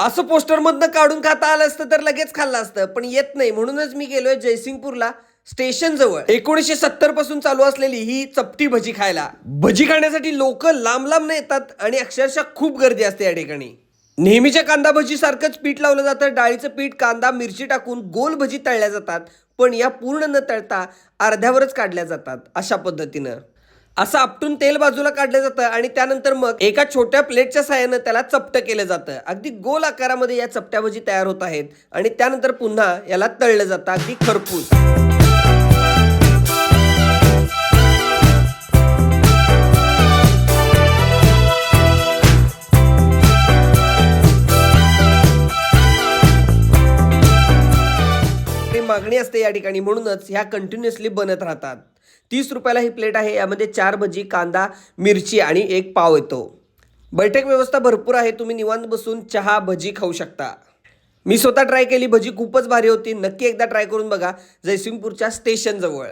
असं पोस्टरमधनं काढून खाता आलं असतं तर लगेच खाल्लं असतं पण येत नाही. म्हणूनच मी गेलोय जयसिंगपूरला स्टेशन जवळ एकोणीसशे सत्तरपासून चालू असलेली ही चपटी भजी खायला. भजी खाण्यासाठी लोक लांब लांब येतात आणि अक्षरशः खूप गर्दी असते या ठिकाणी. नेहमीच्या कांदा भजी सारखंच पीठ लावलं जातं. डाळीचं पीठ कांदा मिरची टाकून गोल भजी तळल्या जातात पण या पूर्ण न तळता अर्ध्यावरच काढल्या जातात अशा पद्धतीनं. असं आपटून तेल बाजूला काढलं जातं आणि त्यानंतर मग एका छोट्या प्लेटच्या साह्यानं त्याला चपटं केलं जातं. अगदी गोल आकारामध्ये या चपट्या भजी तयार होत आहेत आणि त्यानंतर पुन्हा याला तळलं जातं. अगदी खरपूस. ते मागणी असते या ठिकाणी. म्हणूनच ह्या कंटिन्युअसली बनत राहतात. तीस रुपयाला ही प्लेट आहे. यामध्ये चार भजी कांदा मिरची आणि एक पाव येतो. बैठक व्यवस्था भरपूर आहे. तुम्ही निवांत बसून चहा भजी खाऊ शकता. मी स्वतः ट्राय केली. भजी खूपच भारी होती. नक्की एकदा ट्राय करून बघा. जयसिंगपूरच्या स्टेशनजवळ